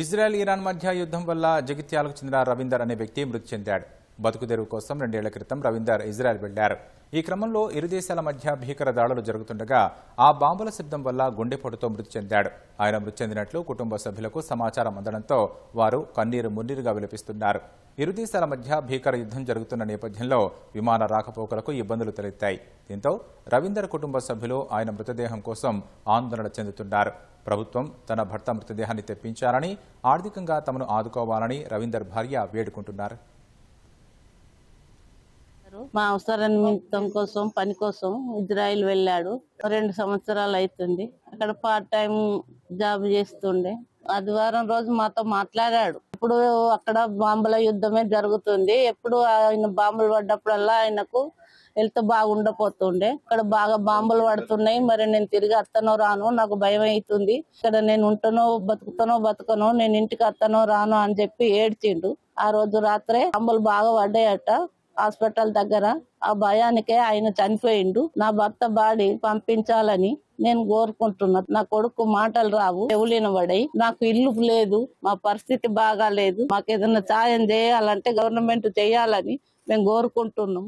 Israel Iran మధ్య యుద్ధం వల్ల జగిత్యాలకు చెందిన రవీందర్ అనే వ్యక్తి మృతి చెందాడు. బతుకుదెరువు కోసం రెండేళ్ళ క్రితం రవీందర్ ఇజ్రాయెల్ వెళ్ళారు ఈ క్రమంలో ఇరు దేశాల మధ్య భీకర దాడులు జరుగుతుండగా ఆ బాంబుల శబ్దం వల్ల గుండెపోటుతో మృతి చెందాడు. ఆయన మృతి చెందినట్లు కుటుంబ సభ్యులకు సమాచారం అందడంతో వారు కన్నీరు మున్నీరుగా విలపిస్తున్నారు. ఇరు దేశాల మధ్య భీకర యుద్ధం జరుగుతున్న నేపథ్యంలో విమాన రాకపోకలకు ఇబ్బందులు తలెత్తాయి. దీంతో రవీందర్ కుటుంబ సభ్యులు ఆయన మృతదేహం కోసం ఆందోళన చెందుతున్నారు. ప్రభుత్వం తన భర్త మృతదేహాన్ని తెప్పించాలని ఆర్థికంగా తమను ఆదుకోవాలని రవీందర్ భార్య వేడుకుంటున్నారు. మా అవసర నిమిత్తం కోసం పని కోసం ఇజ్రాయిల్ వెళ్ళాడు. రెండు సంవత్సరాలు అవుతుంది అక్కడ పార్ట్ టైం జాబ్ చేస్తుండే. ఆదివారం రోజు మాతో మాట్లాడాడు. ఇప్పుడు అక్కడ బాంబుల యుద్ధమే జరుగుతుంది. ఎప్పుడు ఆయన బాంబులు పడ్డప్పుడల్లా ఆయనకు హెల్త్ బాగుండపోతుండే. ఇక్కడ బాగా బాంబులు పడుతున్నాయి. మరి నేను తిరిగి అత్తనో రాను నాకు భయం అవుతుంది ఇక్కడ నేను ఉంటనో బతుకుతానో బతుకనో నేను ఇంటికి అత్తనో రాను అని చెప్పి ఏడ్చిండు. ఆ రోజు రాత్రే బాంబులు బాగా పడ్డాయట. హాస్పిటల్ దగ్గర ఆ భయానికే ఆయన చనిపోయిండు. నా భర్త బాడీ పంపించాలని నేను కోరుకుంటున్నా. నా కొడుకు మాటలు రావు చెవులినబడాయి నాకు ఇల్లు లేదు మా పరిస్థితి బాగాలేదు మాకు ఏదైనా సాయం చేయాలంటే గవర్నమెంట్ చేయాలని మేము కోరుకుంటున్నాం.